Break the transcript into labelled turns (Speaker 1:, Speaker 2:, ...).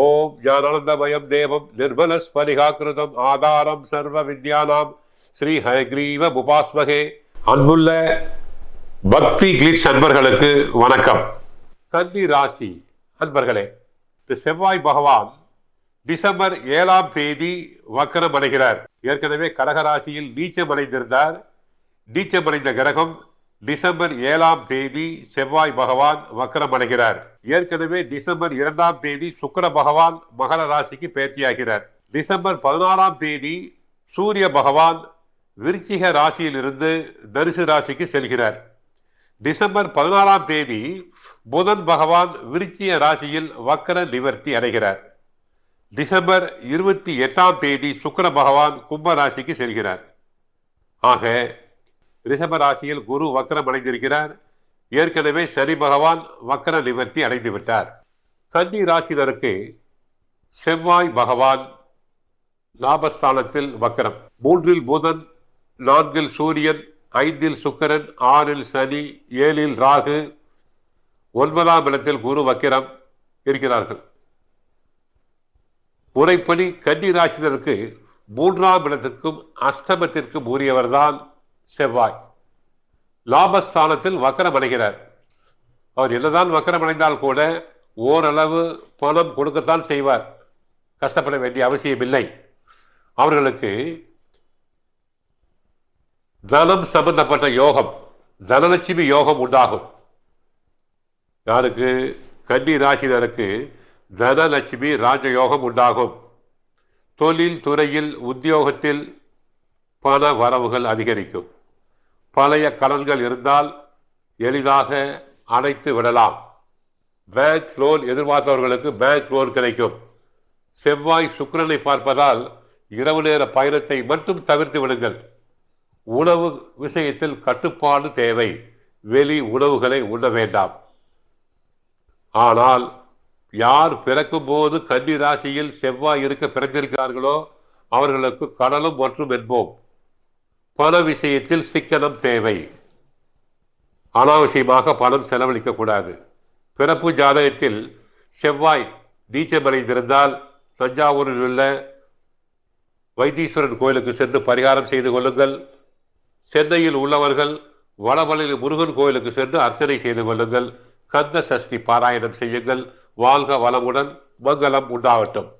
Speaker 1: ஓம் ஞானானந்தமயம் தேவம் நிர்மலஸ்பரிகாக்கிருதம் ஆதாரம் சர்வ வித்யானாம். ஸ்ரீ ஹயக்ரீவ உபாஸ்மகே அன்புள்ள பக்தி கிளிட்ஸ் அன்பர்களுக்கு வணக்கம். கன்னி ராசி அன்பர்களே இந்த செவ்வாய் பகவான் டிசம்பர் ஏழாம் தேதி வக்கரம் அடைகிறார். ஏற்கனவே கடகராசியில் நீச்சம் அடைந்திருந்தார். நீச்சமடைந்த கிரகம் டிசம்பர் ஏழாம் தேதி செவ்வாய் பகவான் வக்கரம் அடைகிறார் ஏற்கனவே டிசம்பர் இரண்டாம் தேதி சுக்கர பகவான் மகர ராசிக்கு பேர்ச்சியாகிறார் டிசம்பர் பதினாறாம் தேதி சூரிய பகவான் விருச்சிக ராசியிலிருந்து தனுசு ராசிக்கு செல்கிறார். டிசம்பர் பதினாறாம் தேதி புதன் பகவான் விருச்சிய ராசியில் வக்கர நிவர்த்தி அடைகிறார். டிசம்பர் இருபத்தி எட்டாம் தேதி சுக்கிர பகவான் கும்ப ராசிக்கு செல்கிறார். ஆக ரிஷப ராசியில் குரு வக்கரம் அடைந்திருக்கிறார். ஏற்கனவே சனி பகவான் வக்கர நிவர்த்தி அடைந்து விட்டார். கன்னி ராசினருக்கு செவ்வாய் பகவான் லாபஸ்தானத்தில் வக்கரம் மூன்றில் புதன் நான்கில் சூரியன் ஐந்தில் சுக்கரன் ஆறில் சனி ஏழில் ராகு ஒன்பதாம் இடத்தில் குரு வக்கிரம் இருக்கிறார்கள். முறைப்படி கன்னி ராசினருக்கு மூன்றாம் இடத்திற்கும் அஸ்தமத்திற்கும் உரியவர்தான் செவ்வாய். லாபஸ்தானத்தில் வக்கரம் அடைகிறார். அவர் என்னதான் வக்கரம் அடைந்தால் கூட ஓரளவு பணம் கொடுக்கத்தான் செய்வார். கஷ்டப்பட வேண்டிய அவசியமில்லை அவர்களுக்கு தனம் சம்பந்தப்பட்ட யோகம் தனலட்சுமி யோகம் உண்டாகும். யாருக்கு? கன்னி ராசினருக்கு தனலட்சுமி ராஜயோகம் உண்டாகும். தொழில் துறையில் உத்தியோகத்தில் பண வரவுகள் அதிகரிக்கும். பழைய கடன்கள் இருந்தால் எளிதாக அடைத்து விடலாம். பேங்க் லோன் எதிர்பார்த்தவர்களுக்கு பேங்க் லோன் கிடைக்கும். செவ்வாய் சுக்கரனை பார்ப்பதால் இரவு நேர பயணத்தை மட்டும் தவிர்த்து விடுங்கள். உணவு விஷயத்தில் கட்டுப்பாடு தேவை. வெளி உணவுகளை உண்ண வேண்டாம். ஆனால் யார் பிறக்கும் போது கன்னி ராசியில் செவ்வாய் இருக்க பிறந்திருக்கிறார்களோ அவர்களுக்கு கடலும் மற்றும் என்போம். பண விஷயத்தில் சிக்கனம் தேவை. அனாவசியமாக பணம் செலவழிக்கக்கூடாது பிறப்பு ஜாதகத்தில் செவ்வாய் நீச்சமடைந்திருந்தால் தஞ்சாவூரில் உள்ள வைத்தீஸ்வரன் கோயிலுக்கு சென்று பரிகாரம் செய்து கொள்ளுங்கள். சென்னையில் உள்ளவர்கள் வடமலையில் முருகன் கோயிலுக்கு சென்று அர்ச்சனை செய்து கொள்ளுங்கள். கந்த சஷ்டி பாராயணம் செய்யுங்கள். வாழ்க வளமுடன் மங்களம் உண்டாகட்டும்.